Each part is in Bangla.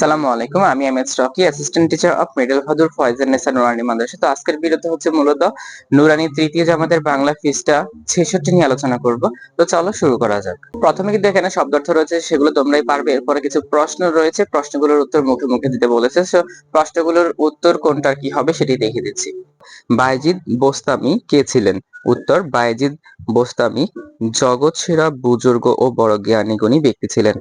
সালামু আলাইকুম, আমি M S Rocky assistant teacher of middle Hadur Faizan Nesa Nurani Madrasa তো আজকের ভিডিওতে হচ্ছে মূলত নুরানি তৃতীয় জামাতের বাংলা ফিসটা ছেষট্টি নিয়ে আলোচনা করব। তো চলো শুরু করা যাক। প্রথমে কিন্তু এখানে শব্দার্থ রয়েছে, সেগুলো তোমরাই পারবে। এরপরে কিছু প্রশ্ন রয়েছে, প্রশ্নগুলোর উত্তর মুখে মুখে দিতে বলেছে। সো প্রশ্নগুলোর উত্তর কোনটা কি হবে সেটি দেখে দিচ্ছি। বাইজিদ বোস্তামি কে ছিলেন? উত্তর, বাইজিদ বোস্তামি জগৎ সেরা বুজুর্গ ও বড় জ্ঞানী গুণী ব্যক্তি ছিলেন।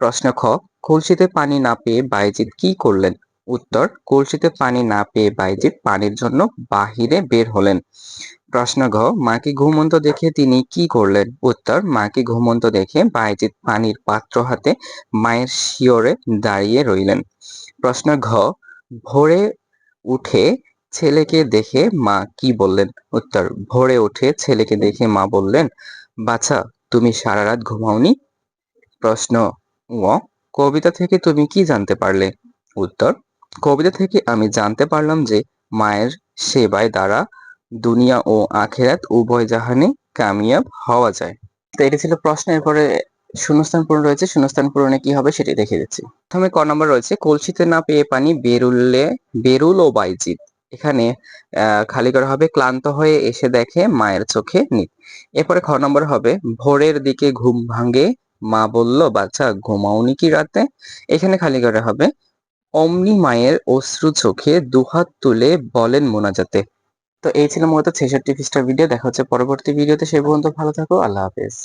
প্রশ্ন খ কলসিতে পানি না পেয়ে বাইজিদ কি করলেন? উত্তর, কলসিতে পানি না পেয়ে বাইজিদ পানির জন্য বাহিরে বের হলেন। প্রশ্ন ঘ, মাকে ঘুমন্ত দেখে তিনি কি করলেন? উত্তর, মাকে ঘুমন্ত দেখে বাইজিদ পানির পাত্র হাতে মায়ের শিওরে দাঁড়িয়ে রইলেন। প্রশ্ন ঘ, ভোরে উঠে ছেলেকে দেখে মা কি বললেন? উত্তর, ভোরে উঠে ছেলেকে দেখে মা বললেন, বাছা, তুমি সারা রাত ঘুমাওনি? প্রশ্ন ও কবিতা থেকে তুমি কি জানতে পারলে? উত্তর, কবিতা থেকে আমি জানতে পারলাম যে মায়ের সেবায় দ্বারা দুনিয়া ও আখেরাত উভয় জাহানে কামিয়াব হওয়া যায়। তো এটি ছিল প্রশ্ন, এরপরে শূন্যস্থান পূরণ রয়েছে। শূন্যস্থান পূরণে কি হবে সেটি দেখে দিচ্ছি। প্রথমে ক নম্বর রয়েছে, কলসিতে না পেয়ে পানি বেরুলে, বেরুল ও বাইজিৎ। এখানে খালি করা হবে, ক্লান্ত হয়ে এসে দেখে মায়ের চোখে নিত। এরপরে খ নম্বর হবে, ভোরের দিকে ঘুম ভাঙে মা বলল বাচ্চা ঘুমাওনি কি রাতে? এখানে খালি করা হবে। অমনি মায়ের অশ্রু চোখে দুহাত তুলে বলেন মোনাজাতে। তো এই ছিল মূলত ছেষট্টি পৃষ্ঠার ভিডিও দেখা হচ্ছে পরবর্তী ভিডিওতে সে পর্যন্ত ভালো থাকো। আল্লাহ হাফেজ।